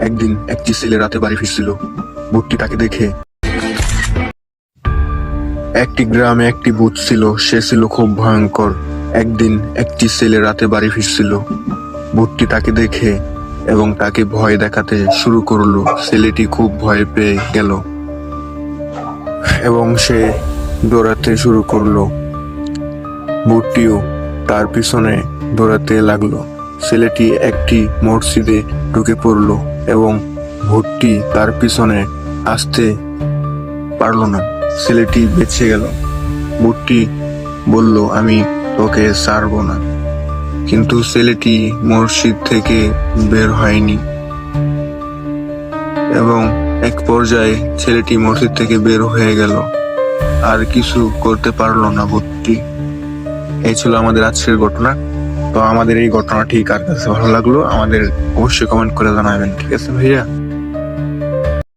একদিন একটি ছেলে রাতে বাড়ি ফিরছিল। ভূতটি তাকে দেখে একটি গ্রামে একটি ভূত ছিল, সে ছিল খুব ভয়ঙ্কর। একদিন একটি ছেলে রাতে বাড়ি ফিরছিল। ভূতটি তাকে দেখে এবং তাকে ভয় দেখাতে শুরু করল। ছেলেটি খুব ভয় পেয়ে গেল এবং সে দৌড়াতে শুরু করল। ভূতটিও তার পিছনে দৌড়াতে লাগল। ছেলেটি একটি মসজিদে ঢুকে পড়ল। এবং ভূতটি তার পিছনে আসতে পারল না। ছেলেটি বেঁচে গেল। ভূতটি বলল, আমি তোকে ছাড়বো না। কিন্তু ছেলেটি মসজিদ থেকে বের হয়নি এবং এক পর্যায়ে ছেলেটি মসজিদ থেকে বের হয়ে গেল। আর কিছু করতে পারল না ভূতটি এই ছিল আমাদের আজকের ঘটনা। তো আমাদের এই ঘটনাটি কার কাছে ভালো লাগল। আমাদের অবশ্যই কমেন্ট করে জানাবেন, ঠিক আছে ভাইয়া?